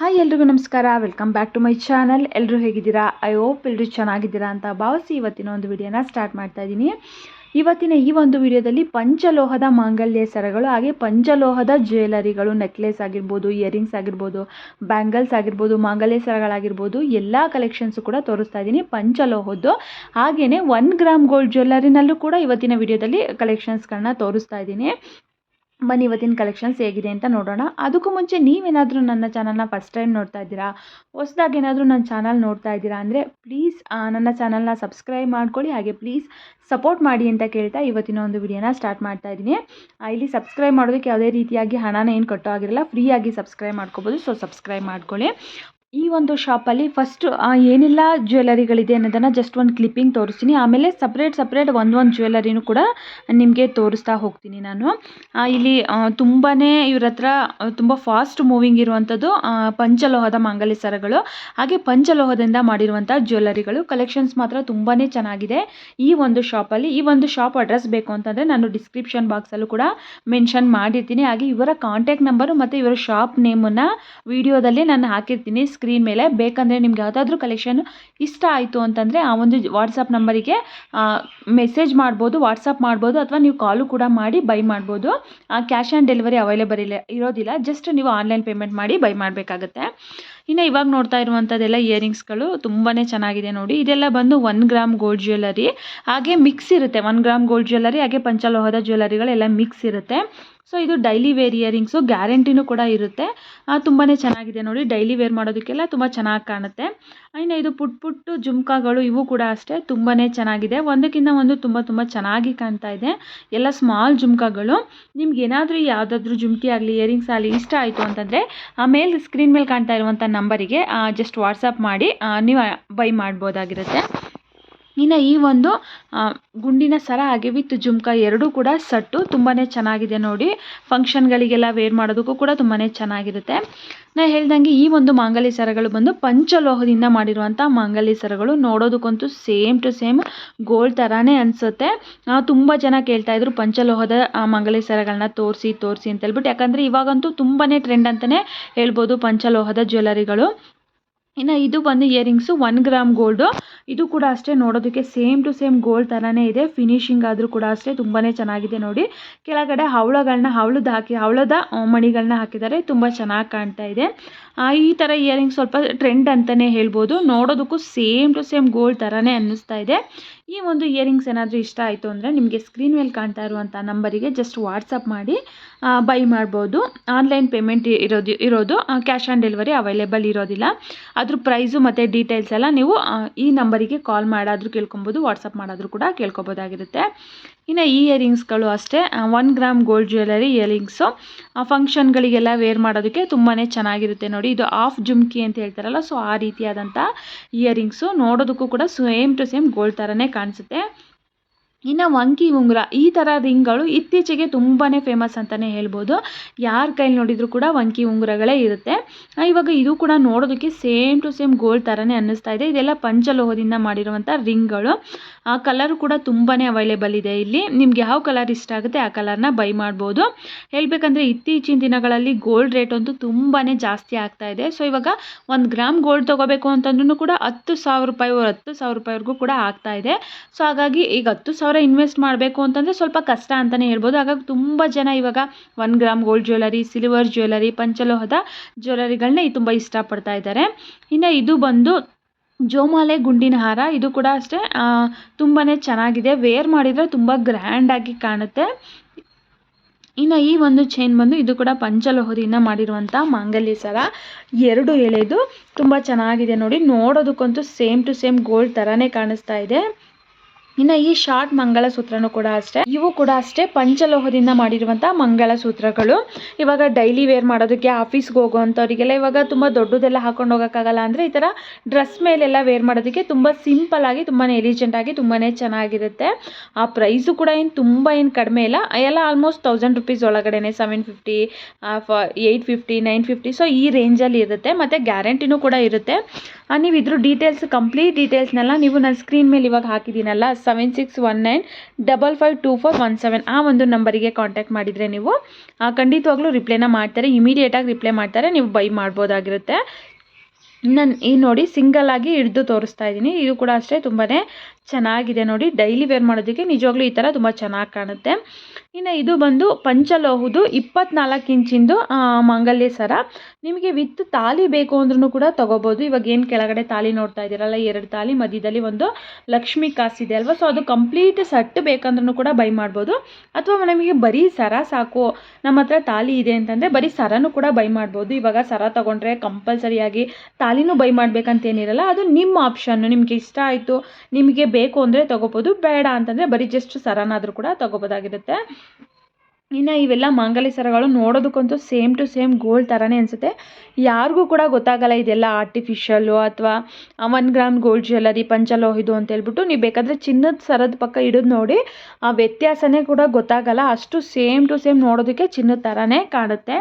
Hi ಎಲ್ರಿಗೂ ನಮಸ್ಕಾರ. Welcome back to my channel ಎಲ್ಲರೂ ಹೇಗಿದ್ದೀರಾ? ಐ ಹೋಪ್ ಎಲ್ಲರೂ ಚೆನ್ನಾಗಿದ್ದೀರಾ ಅಂತ ಭಾವಿಸಿ ಇವತ್ತಿನ ಒಂದು ವಿಡಿಯೋನ ಸ್ಟಾರ್ಟ್ ಮಾಡ್ತಾ ಇದ್ದೀನಿ. ಇವತ್ತಿನ ಈ ಒಂದು ವಿಡಿಯೋದಲ್ಲಿ ಪಂಚಲೋಹದ ಮಾಂಗಲ್ಯ ಸರಗಳು, ಹಾಗೆ ಪಂಚಲೋಹದ ಜ್ಯುವೆಲರಿಗಳು ನೆಕ್ಲೆಸ್ ಆಗಿರ್ಬೋದು ಇಯರಿಂಗ್ಸ್ ಆಗಿರ್ಬೋದು ಬ್ಯಾಂಗಲ್ಸ್ ಆಗಿರ್ಬೋದು, ಮಾಂಗಲ್ಯ ಸರಗಳಾಗಿರ್ಬೋದು, ಎಲ್ಲ ಕಲೆಕ್ಷನ್ಸು ಕೂಡ ತೋರಿಸ್ತಾ ಇದ್ದೀನಿ ಪಂಚಲೋಹದ್ದು. ಹಾಗೆಯೇ ಒನ್ ಗ್ರಾಮ್ ಗೋಲ್ಡ್ ಜ್ಯುವೆಲರಿನಲ್ಲೂ ಕೂಡ ಇವತ್ತಿನ ವಿಡಿಯೋದಲ್ಲಿ ಕಲೆಕ್ಷನ್ಸ್ಗಳನ್ನ ತೋರಿಸ್ತಾ ಇದ್ದೀನಿ. ಬನ್ನಿ ಇವತ್ತಿನ ಕಲೆಕ್ಷನ್ಸ್ ಹೇಗಿದೆ ಅಂತ ನೋಡೋಣ. ಅದಕ್ಕೂ ಮುಂಚೆ ನೀವೇನಾದರೂ ನನ್ನ ಚಾನಲ್ನ ಫಸ್ಟ್ ಟೈಮ್ ನೋಡ್ತಾ ಇದ್ದೀರಾ? ಹೊಸದಾಗಿ ಏನಾದರೂ ನನ್ನ ಚಾನಲ್ ನೋಡ್ತಾ ಇದ್ದೀರಾ ಅಂದರೆ ಪ್ಲೀಸ್ ನನ್ನ ಚಾನಲ್ನ ಸಬ್ಸ್ಕ್ರೈಬ್ ಮಾಡ್ಕೊಳ್ಳಿ. ಹಾಗೆ ಪ್ಲೀಸ್ ಸಪೋರ್ಟ್ ಮಾಡಿ ಅಂತ ಕೇಳ್ತಾ ಇವತ್ತಿನ ಒಂದು ವಿಡಿಯೋನ ಸ್ಟಾರ್ಟ್ ಮಾಡ್ತಾ ಇದ್ದೀನಿ. ಇಲ್ಲಿ ಸಬ್ಸ್ಕ್ರೈಬ್ ಮಾಡೋದಕ್ಕೆ ಯಾವುದೇ ರೀತಿಯಾಗಿ ಹಣನ ಏನು ಕಟ್ಟೋ ಆಗಿರಲ್ಲ ಫ್ರೀಯಾಗಿ ಸಬ್ಸ್ಕ್ರೈಬ್ ಮಾಡ್ಕೋಬೋದು. ಸೊ ಸಬ್ಸ್ಕ್ರೈಬ್ ಮಾಡ್ಕೊಳ್ಳಿ. ಈ ಒಂದು ಶಾಪಲ್ಲಿ ಫಸ್ಟ್ ಏನೆಲ್ಲ ಜ್ಯುವೆಲರಿಗಳಿದೆ ಅನ್ನೋದನ್ನು ಜಸ್ಟ್ ಒಂದು ಕ್ಲಿಪ್ಪಿಂಗ್ ತೋರಿಸ್ತೀನಿ. ಆಮೇಲೆ ಸಪ್ರೇಟ್ ಸಪ್ರೇಟ್ ಒಂದೊಂದು ಜ್ಯುವೆಲರಿನೂ ಕೂಡ ನಿಮಗೆ ತೋರಿಸ್ತಾ ಹೋಗ್ತೀನಿ ನಾನು. ಇಲ್ಲಿ ತುಂಬಾ ಇವ್ರ ಹತ್ರ ತುಂಬ ಫಾಸ್ಟ್ ಮೂವಿಂಗ್ ಇರುವಂಥದ್ದು ಪಂಚಲೋಹದ ಮಾಂಗಲ್ಯ ಸರಗಳು ಹಾಗೆ ಪಂಚಲೋಹದಿಂದ ಮಾಡಿರುವಂಥ ಜ್ಯುವೆಲರಿಗಳು ಕಲೆಕ್ಷನ್ಸ್ ಮಾತ್ರ ತುಂಬಾ ಚೆನ್ನಾಗಿದೆ. ಈ ಒಂದು ಶಾಪಲ್ಲಿ ಈ ಒಂದು ಶಾಪ್ ಅಡ್ರೆಸ್ ಬೇಕು ಅಂತಂದರೆ ನಾನು ಡಿಸ್ಕ್ರಿಪ್ಷನ್ ಬಾಕ್ಸಲ್ಲೂ ಕೂಡ ಮೆನ್ಷನ್ ಮಾಡಿರ್ತೀನಿ. ಹಾಗೆ ಇವರ ಕಾಂಟ್ಯಾಕ್ಟ್ ನಂಬರು ಮತ್ತು ಇವರ ಶಾಪ್ ನೇಮನ್ನು ವಿಡಿಯೋದಲ್ಲಿ ನಾನು ಹಾಕಿರ್ತೀನಿ. ಸ್ಕ್ರೀನ್ ಮೇಲೆ. ಬೇಕಂದರೆ ನಿಮ್ಗೆ ಯಾವುದಾದ್ರೂ ಕಲೆಕ್ಷನ್ ಇಷ್ಟ ಆಯಿತು ಅಂತಂದರೆ ಆ ಒಂದು ವಾಟ್ಸಪ್ ನಂಬರಿಗೆ ಮೆಸೇಜ್ ಮಾಡ್ಬೋದು ವಾಟ್ಸಪ್ ಮಾಡ್ಬೋದು, ಅಥವಾ ನೀವು ಕಾಲು ಕೂಡ ಮಾಡಿ ಬೈ ಮಾಡ್ಬೋದು. ಕ್ಯಾಶ್ ಆ್ಯಂಡ್ ಡೆಲಿವರಿ ಅವೈಲೇಬಲ್ ಇಲ್ಲ, ಇರೋದಿಲ್ಲ. ಜಸ್ಟ್ ನೀವು ಆನ್ಲೈನ್ ಪೇಮೆಂಟ್ ಮಾಡಿ ಬೈ ಮಾಡಬೇಕಾಗತ್ತೆ. ಇನ್ನು ಇವಾಗ ನೋಡ್ತಾ ಇರುವಂಥದ್ದೆಲ್ಲ ಇಯರಿಂಗ್ಸ್ಗಳು ತುಂಬಾ ಚೆನ್ನಾಗಿದೆ ನೋಡಿ. ಇದೆಲ್ಲ ಬಂದು ಒನ್ ಗ್ರಾಮ್ ಗೋಲ್ಡ್ ಜ್ಯುವೆಲ್ಲರಿ ಹಾಗೆ ಮಿಕ್ಸ್ ಇರುತ್ತೆ. ಒನ್ ಗ್ರಾಮ್ ಗೋಲ್ಡ್ ಜ್ಯುವೆಲ್ಲರಿ ಹಾಗೆ ಪಂಚಲೋಹದ ಜ್ಯುವೆಲ್ಲರಿಗಳೆಲ್ಲ ಮಿಕ್ಸ್ ಇರುತ್ತೆ. ಸೊ ಇದು ಡೈಲಿ ವೇರ್ ಇಯರಿಂಗ್ಸು ಗ್ಯಾರಂಟಿನೂ ಕೂಡ ಇರುತ್ತೆ. ತುಂಬಾ ಚೆನ್ನಾಗಿದೆ ನೋಡಿ ಡೈಲಿ ವೇರ್ ಮಾಡೋದಕ್ಕೆಲ್ಲ ತುಂಬ ಚೆನ್ನಾಗಿ ಕಾಣುತ್ತೆ. ಇನ್ನು ಇದು ಪುಟ್ ಪುಟ್ಟು ಜುಮ್ಕಾಗಳು ಇವು ಕೂಡ ಅಷ್ಟೇ ತುಂಬಾ ಚೆನ್ನಾಗಿದೆ. ಒಂದಕ್ಕಿಂತ ಒಂದು ತುಂಬ ತುಂಬ ಚೆನ್ನಾಗಿ ಕಾಣ್ತಾ ಇದೆ. ಎಲ್ಲ ಸ್ಮಾಲ್ ಜುಮ್ಕಾಗಳು. ನಿಮ್ಗೆ ಏನಾದರೂ ಯಾವುದಾದ್ರೂ ಜುಮ್ಕಿ ಆಗಲಿ ಇಯರಿಂಗ್ಸ್ ಆಗಲಿ ಇಷ್ಟ ಆಯಿತು ಅಂತಂದರೆ ಮೇಲ್ ಸ್ಕ್ರೀನ್ ಮೇಲೆ ಕಾಣ್ತಾ ಇರುವಂಥ ನಂಬರಿಗೆ ಜಸ್ಟ್ ವಾಟ್ಸಪ್ ಮಾಡಿ ನೀವು ಬೈ ಮಾಡ್ಬೋದಾಗಿರುತ್ತೆ. ಇನ್ನು ಈ ಒಂದು ಗುಂಡಿನ ಸರ ಹಾಗೆ ವಿತ್ ಜುಮ್ಕಾ ಎರಡೂ ಕೂಡ ಸಟ್ಟು. ತುಂಬಾ ಚೆನ್ನಾಗಿದೆ ನೋಡಿ. ಫಂಕ್ಷನ್ಗಳಿಗೆಲ್ಲ ವೇರ್ ಮಾಡೋದಕ್ಕೂ ಕೂಡ ತುಂಬಾ ಚೆನ್ನಾಗಿರುತ್ತೆ. ನಾ ಹೇಳ್ದಂಗೆ ಈ ಒಂದು ಮಾಂಗಲ್ಯ ಸರಗಳು ಬಂದು ಪಂಚಲೋಹದಿಂದ ಮಾಡಿರುವಂಥ ಮಾಂಗಲ್ಯ ಸರಗಳು. ನೋಡೋದಕ್ಕಂತೂ ಸೇಮ್ ಟು ಸೇಮ್ ಗೋಲ್ಡ್ ಥರಾನೇ ಅನಿಸುತ್ತೆ. ತುಂಬ ಜನ ಕೇಳ್ತಾ ಇದ್ರು ಪಂಚಲೋಹದ ಮಾಂಗಲ್ಯ ಸರಗಳನ್ನ ತೋರಿಸಿ ತೋರಿಸಿ ಅಂತ ಹೇಳ್ಬಿಟ್ಟು. ಯಾಕಂದರೆ ಇವಾಗಂತೂ ತುಂಬಾ ಟ್ರೆಂಡ್ ಅಂತಲೇ ಹೇಳ್ಬೋದು ಪಂಚಲೋಹದ ಜ್ಯುವೆಲರಿಗಳು ಇನ್ನು ಇದು ಬಂದು ಇಯರಿಂಗ್ಸು ಒನ್ ಗ್ರಾಮ್ ಗೋಲ್ಡು ಇದು ಕೂಡ ಅಷ್ಟೇ ನೋಡೋದಕ್ಕೆ ಸೇಮ್ ಟು ಸೇಮ್ ಗೋಲ್ಡ್ ಥರನೇ ಇದೆ. ಫಿನಿಶಿಂಗ್ ಆದರೂ ಕೂಡ ಅಷ್ಟೇ ತುಂಬಾ ಚೆನ್ನಾಗಿದೆ ನೋಡಿ. ಕೆಳಗಡೆ ಹವಳಗಳನ್ನ ಹವಳದ ಹಾಕಿ, ಹವಳದ ಮಣಿಗಳನ್ನ ಹಾಕಿದ್ದಾರೆ. ತುಂಬ ಚೆನ್ನಾಗಿ ಕಾಣ್ತಾ ಇದೆ. ಈ ಥರ ಇಯರಿಂಗ್ ಸ್ವಲ್ಪ ಟ್ರೆಂಡ್ ಅಂತಲೇ ಹೇಳ್ಬೋದು. ನೋಡೋದಕ್ಕೂ ಸೇಮ್ ಟು ಸೇಮ್ ಗೋಲ್ಡ್ ಥರನೇ ಅನ್ನಿಸ್ತಾ ಇದೆ. ಈ ಒಂದು ಇಯರಿಂಗ್ಸ್ ಏನಾದರೂ ಇಷ್ಟ ಆಯಿತು ಅಂದರೆ ನಿಮಗೆ ಸ್ಕ್ರೀನ್ ಮೇಲೆ ಕಾಣ್ತಾ ಇರುವಂಥ ನಂಬರಿಗೆ ಜಸ್ಟ್ ವಾಟ್ಸಪ್ ಮಾಡಿ ಬೈ ಮಾಡ್ಬೋದು. ಆನ್ಲೈನ್ ಪೇಮೆಂಟ್ ಇರೋದು ಇರೋದು ಕ್ಯಾಶ್ ಆನ್ ಡೆಲಿವರಿ ಅವೈಲೇಬಲ್ ಇರೋದಿಲ್ಲ. ಅದ್ರ ಪ್ರೈಸು ಮತ್ತು ಡೀಟೇಲ್ಸ್ ಎಲ್ಲ ನೀವು ಈ ನಂಬರಿಗೆ ಕಾಲ್ ಮಾಡಾದರೂ ಕೇಳ್ಕೊಬೋದು ವಾಟ್ಸಪ್ ಮಾಡಾದರೂ ಕೂಡ ಕೇಳ್ಕೊಬೋದಾಗಿರುತ್ತೆ. ಇನ್ನು ಇಯರಿಂಗ್ಸ್ಗಳು ಅಷ್ಟೇ one gram gold jewellery earrings ಫಂಕ್ಷನ್ಗಳಿಗೆಲ್ಲ wear ಮಾಡೋದಕ್ಕೆ ತುಂಬಾ ಚೆನ್ನಾಗಿರುತ್ತೆ ನೋಡಿ. ಇದು ಆಫ್ ಜುಮ್ಕಿ ಅಂತ ಹೇಳ್ತಾರಲ್ಲ ಸೊ ಆ ರೀತಿಯಾದಂಥ ಇಯರಿಂಗ್ಸು ನೋಡೋದಕ್ಕೂ ಕೂಡ ಸೇಮ್ ಟು ಸೇಮ್ ಗೋಲ್ಡ್ ಥರನೇ ಕಾಣಿಸುತ್ತೆ. ಇನ್ನು ವಂಕಿ ಉಂಗುರ, ಈ ಥರ ರಿಂಗ್ಗಳು ಇತ್ತೀಚೆಗೆ ತುಂಬಾ ಫೇಮಸ್ ಅಂತಲೇ ಹೇಳ್ಬೋದು. ಯಾರ ಕೈಲಿ ನೋಡಿದರೂ ಕೂಡ ವಂಕಿ ಉಂಗುರಗಳೇ ಇರುತ್ತೆ. ಇವಾಗ ಇದು ಕೂಡ ನೋಡೋದಕ್ಕೆ ಸೇಮ್ ಟು ಸೇಮ್ ಗೋಲ್ಡ್ ಥರನೇ ಅನ್ನಿಸ್ತಾ ಇದೆ. ಇದೆಲ್ಲ ಪಂಚಲೋಹದಿಂದ ಮಾಡಿರುವಂಥ ರಿಂಗ್ಗಳು. ಆ ಕಲರ್ ಕೂಡ ತುಂಬಾ ಅವೈಲೇಬಲ್ ಇದೆ ಇಲ್ಲಿ. ನಿಮ್ಗೆ ಯಾವ ಕಲರ್ ಇಷ್ಟ ಆಗುತ್ತೆ ಆ ಕಲರ್ನ ಬೈ ಮಾಡ್ಬೋದು. ಹೇಳಬೇಕಂದ್ರೆ ಇತ್ತೀಚಿನ ದಿನಗಳಲ್ಲಿ ಗೋಲ್ಡ್ ರೇಟ್ ಅಂತೂ ತುಂಬಾ ಜಾಸ್ತಿ ಆಗ್ತಾ ಇದೆ. ಸೊ ಇವಾಗ ಒಂದು ಗ್ರಾಮ್ ಗೋಲ್ಡ್ ತೊಗೋಬೇಕು ಅಂತಂದ್ರೂ ಕೂಡ ಹತ್ತು ಸಾವಿರ ರೂಪಾಯಿ, ಹತ್ತು ಸಾವಿರ ರೂಪಾಯಿವರೆಗೂ ಕೂಡ ಆಗ್ತಾ ಇದೆ. ಸೊ ಹಾಗಾಗಿ ಈಗ ಹತ್ತು ಸಾವಿರ ಇನ್ವೆಸ್ಟ್ ಮಾಡಬೇಕು ಅಂತಂದರೆ ಸ್ವಲ್ಪ ಕಷ್ಟ ಅಂತಲೇ ಹೇಳ್ಬೋದು. ಹಾಗಾಗಿ ತುಂಬ ಜನ ಇವಾಗ one gram gold jewellery silver jewellery ಪಂಚಲೋಹದ ಜ್ಯುವೆಲರಿಗಳನ್ನೇ ತುಂಬ ಇಷ್ಟಪಡ್ತಾ ಇದ್ದಾರೆ. ಇನ್ನು ಇದು ಬಂದು ಜೋಮಾಲೆ ಗುಂಡಿನ ಹಾರ. ಇದು ಕೂಡ ಅಷ್ಟೇ ತುಂಬಾ ಚೆನ್ನಾಗಿದೆ. ವೇರ್ ಮಾಡಿದರೆ ತುಂಬ ಗ್ರ್ಯಾಂಡಾಗಿ ಕಾಣುತ್ತೆ. ಇನ್ನು ಈ ಒಂದು ಚೈನ್ ಬಂದು ಇದು ಕೂಡ ಪಂಚಲೋಹದಿಂದ ಮಾಡಿರುವಂಥ ಮಾಂಗಲ್ಯ ಸರ. ಎರಡು ಎಳೆದು ತುಂಬ ಚೆನ್ನಾಗಿದೆ ನೋಡಿ. ನೋಡೋದಕ್ಕಂತೂ ಸೇಮ್ ಟು ಸೇಮ್ ಗೋಲ್ಡ್ ಥರನೇ ಕಾಣಿಸ್ತಾ ಇದೆ. ಇನ್ನು ಈ ಶಾರ್ಟ್ ಮಂಗಳಸೂತ್ರನೂ ಕೂಡ ಅಷ್ಟೇ. ಇವು ಕೂಡ ಅಷ್ಟೇ ಪಂಚಲೋಹದಿಂದ ಮಾಡಿರುವಂಥ ಮಂಗಳಸೂತ್ರಗಳು. ಇವಾಗ ಡೈಲಿ ವೇರ್ ಮಾಡೋದಕ್ಕೆ ಆಫೀಸ್ಗೆ ಹೋಗೋವಂಥವ್ರಿಗೆಲ್ಲ ಇವಾಗ ತುಂಬ ದೊಡ್ಡದೆಲ್ಲ ಹಾಕೊಂಡು ಹೋಗೋಕ್ಕಾಗಲ್ಲ ಅಂದರೆ ಈ ಥರ ಡ್ರೆಸ್ ಮೇಲೆಲ್ಲ ವೇರ್ ಮಾಡೋದಕ್ಕೆ ತುಂಬ ಸಿಂಪಲ್ ಆಗಿ ತುಂಬಾ ಎಲಿಜೆಂಟಾಗಿ ತುಂಬಾ ಚೆನ್ನಾಗಿರುತ್ತೆ. ಆ ಪ್ರೈಸು ಕೂಡ ಏನು ತುಂಬ ಏನು ಕಡಿಮೆ ಇಲ್ಲ. ಎಲ್ಲ ಆಲ್ಮೋಸ್ಟ್ ತೌಸಂಡ್ ರುಪೀಸ್ ಒಳಗಡೆನೆ seven fifty eight fifty nine fifty so ಈ ರೇಂಜಲ್ಲಿ ಇರುತ್ತೆ. ಮತ್ತು ಗ್ಯಾರಂಟಿನೂ ಕೂಡ ಇರುತ್ತೆ. ನೀವು ಇದ್ರ ಡೀಟೇಲ್ಸ್ ಕಂಪ್ಲೀಟ್ ಡೀಟೇಲ್ಸ್ನೆಲ್ಲ ನೀವು ನನ್ನ ಸ್ಕ್ರೀನ್ ಮೇಲೆ ಇವಾಗ ಹಾಕಿದ್ದೀನಲ್ಲ seven six one nine double five two four one seven ಆ ಒಂದು ನಂಬರಿಗೆ ಕಾಂಟ್ಯಾಕ್ಟ್ ಮಾಡಿದರೆ ನೀವು ಖಂಡಿತವಾಗ್ಲೂ ರಿಪ್ಲೈನ ಮಾಡ್ತಾರೆ ಇಮಿಡಿಯೇಟಾಗಿ ರಿಪ್ಲೈ ಮಾಡ್ತಾರೆ, ನೀವು ಬೈ ಮಾಡ್ಬೋದಾಗಿರುತ್ತೆ. ನಾನು, ಈ ನೋಡಿ ಸಿಂಗಲ್ ಆಗಿ ಹಿಡಿದು ತೋರಿಸ್ತಾ ಇದ್ದೀನಿ. ಇದು ಕೂಡ ಅಷ್ಟೇ ತುಂಬಾ ಚೆನ್ನಾಗಿದೆ ನೋಡಿ. ಡೈಲಿ ವೇರ್ ಮಾಡೋದಕ್ಕೆ ನಿಜವಾಗ್ಲೂ ಈ ಥರ ತುಂಬ ಚೆನ್ನಾಗಿ ಕಾಣುತ್ತೆ. ಇನ್ನು ಇದು ಬಂದು ಪಂಚಲೋಹದು ಇಪ್ಪತ್ನಾಲ್ಕು ಇಂಚಿಂದು ಮಂಗಲ್ಯ ಸರ. ನಿಮಗೆ ವಿತ್ ತಾಲಿ ಬೇಕು ಅಂದ್ರೂ ಕೂಡ ತೊಗೋಬೋದು. ಇವಾಗ ಏನು ಕೆಳಗಡೆ ತಾಲಿ ನೋಡ್ತಾ ಇದ್ದೀರಲ್ಲ ಎರಡು ತಾಲಿ ಮಧ್ಯದಲ್ಲಿ ಒಂದು ಲಕ್ಷ್ಮಿ ಕಾಸಿದೆ ಅಲ್ವಾ? ಸೊ ಅದು ಕಂಪ್ಲೀಟ್ ಸಟ್ ಬೇಕಂದ್ರೂ ಕೂಡ ಬೈ ಮಾಡ್ಬೋದು. ಅಥವಾ ನಮಗೆ ಬರೀ ಸರ ಸಾಕು. ನಮ್ಮ ಹತ್ರ ತಾಲಿ ಇದೆ ಅಂತಂದರೆ ಬರೀ ಸರನೂ ಕೂಡ ಬೈ ಮಾಡ್ಬೋದು. ಇವಾಗ ಸರ ತೊಗೊಂಡ್ರೆ ಕಂಪಲ್ಸರಿಯಾಗಿ ತಾಲಿನೂ ಬೈ ಮಾಡಬೇಕಂತೇನಿರಲ್ಲ, ಅದು ನಿಮ್ಮ ಆಪ್ಷನ್ನು ನಿಮಗೆ ಇಷ್ಟ ಆಯಿತು, ನಿಮಗೆ ಬೇಕು ಅಂದರೆ ತೊಗೋಬೋದು, ಬೇಡ ಅಂತಂದರೆ ಬರೀ ಜಸ್ಟ್ ಸರನಾದರೂ ಕೂಡ ತೊಗೋಬೋದಾಗಿರುತ್ತೆ. ಇನ್ನು ಇವೆಲ್ಲ ಮಾಂಗಲ್ಯ ಸರಗಳು ನೋಡೋದಕ್ಕಂತೂ ಸೇಮ್ ಟು ಸೇಮ್ ಗೋಲ್ಡ್ ಥರನೇ ಅನಿಸುತ್ತೆ. ಯಾರಿಗೂ ಕೂಡ ಗೊತ್ತಾಗಲ್ಲ ಇದೆಲ್ಲ ಆರ್ಟಿಫಿಷಿಯಲ್ಲು ಅಥವಾ ಒನ್ ಗ್ರಾಮ್ ಗೋಲ್ಡ್ ಜ್ಯುವೆಲರಿ ಪಂಚಲೋಹಿದು ಅಂತ ಹೇಳ್ಬಿಟ್ಟು ನೀವು ಬೇಕಾದರೆ ಚಿನ್ನದ ಸರದ ಪಕ್ಕ ಇಡೋದು ನೋಡಿ, ಆ ವ್ಯತ್ಯಾಸನೇ ಕೂಡ ಗೊತ್ತಾಗಲ್ಲ. ಅಷ್ಟು ಸೇಮ್ ಟು ಸೇಮ್ ನೋಡೋದಕ್ಕೆ ಚಿನ್ನದ ಥರನೇ ಕಾಣುತ್ತೆ.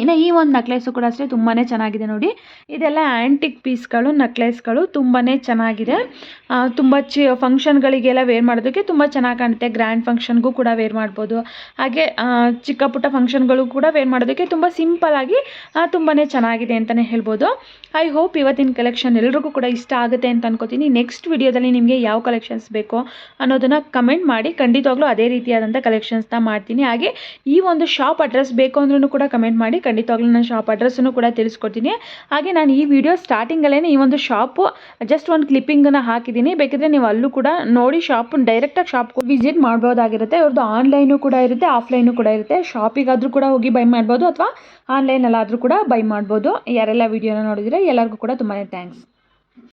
ಇನ್ನು ಈ ಒಂದು ನಕ್ಲೆಸು ಕೂಡ ಅಷ್ಟೇ ತುಂಬಾ ಚೆನ್ನಾಗಿದೆ ನೋಡಿ. ಇದೆಲ್ಲ ಆ್ಯಂಟಿಕ್ ಪೀಸ್ಗಳು ನಕ್ಲೆಸ್ಗಳು ತುಂಬಾ ಚೆನ್ನಾಗಿದೆ. ತುಂಬ ಚಿ ಫಂಕ್ಷನ್ಗಳಿಗೆಲ್ಲ ವೇರ್ ಮಾಡೋದಕ್ಕೆ ತುಂಬ ಚೆನ್ನಾಗಿ ಕಾಣುತ್ತೆ. ಗ್ರ್ಯಾಂಡ್ ಫಂಕ್ಷನ್ಗೂ ಕೂಡ ವೇರ್ ಮಾಡ್ಬೋದು. ಹಾಗೆ ಚಿಕ್ಕ ಪುಟ್ಟ ಫಂಕ್ಷನ್ಗಳು ಕೂಡ ವೇರ್ ಮಾಡೋದಕ್ಕೆ ತುಂಬ ಸಿಂಪಲ್ಲಾಗಿ ತುಂಬಾ ಚೆನ್ನಾಗಿದೆ ಅಂತಲೇ ಹೇಳ್ಬೋದು. ಐ ಹೋಪ್ ಇವತ್ತಿನ ಕಲೆಕ್ಷನ್ ಎಲ್ರಿಗೂ ಕೂಡ ಇಷ್ಟ ಆಗುತ್ತೆ ಅಂತ ಅನ್ಕೋತೀನಿ. ನೆಕ್ಸ್ಟ್ ವಿಡಿಯೋದಲ್ಲಿ ನಿಮಗೆ ಯಾವ ಕಲೆಕ್ಷನ್ಸ್ ಬೇಕು ಅನ್ನೋದನ್ನು ಕಮೆಂಟ್ ಮಾಡಿ. ಖಂಡಿತವಾಗ್ಲೂ ಅದೇ ರೀತಿಯಾದಂಥ ಕಲೆಕ್ಷನ್ಸ್ನ ಮಾಡ್ತೀನಿ. ಹಾಗೆ ಈ ಒಂದು ಶಾಪ್ ಅಡ್ರೆಸ್ ಬೇಕು ಅಂದ್ರೂ ಕೂಡ ಕಮೆಂಟ್ ಮಾಡಿ. ಖಂಡಿತವಾಗ್ಲೂ ನಾನು ಶಾಪ್ ಅಡ್ರೆಸ್ಸನ್ನು ಕೂಡ ತಿಳಿಸ್ಕೊಡ್ತೀನಿ. ಹಾಗೆ ನಾನು ಈ ವಿಡಿಯೋ ಸ್ಟಾರ್ಟಿಂಗಲ್ಲೇ ಈ ಒಂದು ಶಾಪು ಜಸ್ಟ್ ಒಂದು ಕ್ಲಿಪ್ಪಿಂಗನ್ನು ಹಾಕಿದ್ದೀನಿ. ಬೇಕಿದ್ರೆ ನೀವು ಅಲ್ಲೂ ಕೂಡ ನೋಡಿ ಶಾಪ್ ಡೈರೆಕ್ಟಾಗಿ ಶಾಪ್ ವಿಸಿಟ್ ಮಾಡ್ಬೋದಾಗಿರುತ್ತೆ. ಅವ್ರದ್ದು ಆನ್ಲೈನು ಕೂಡ ಇರುತ್ತೆ ಆಫ್ಲೈನು ಕೂಡ ಇರುತ್ತೆ. ಶಾಪಿಗಾದರೂ ಕೂಡ ಹೋಗಿ ಬೈ ಮಾಡ್ಬೋದು ಅಥವಾ ಆನ್ಲೈನಲ್ಲಾದರೂ ಕೂಡ ಬೈ ಮಾಡ್ಬೋದು. ಯಾರೆಲ್ಲ ವಿಡಿಯೋನ ನೋಡಿದರೆ ಎಲ್ಲರಿಗೂ ಕೂಡ ತುಂಬಾ ಥ್ಯಾಂಕ್ಸ್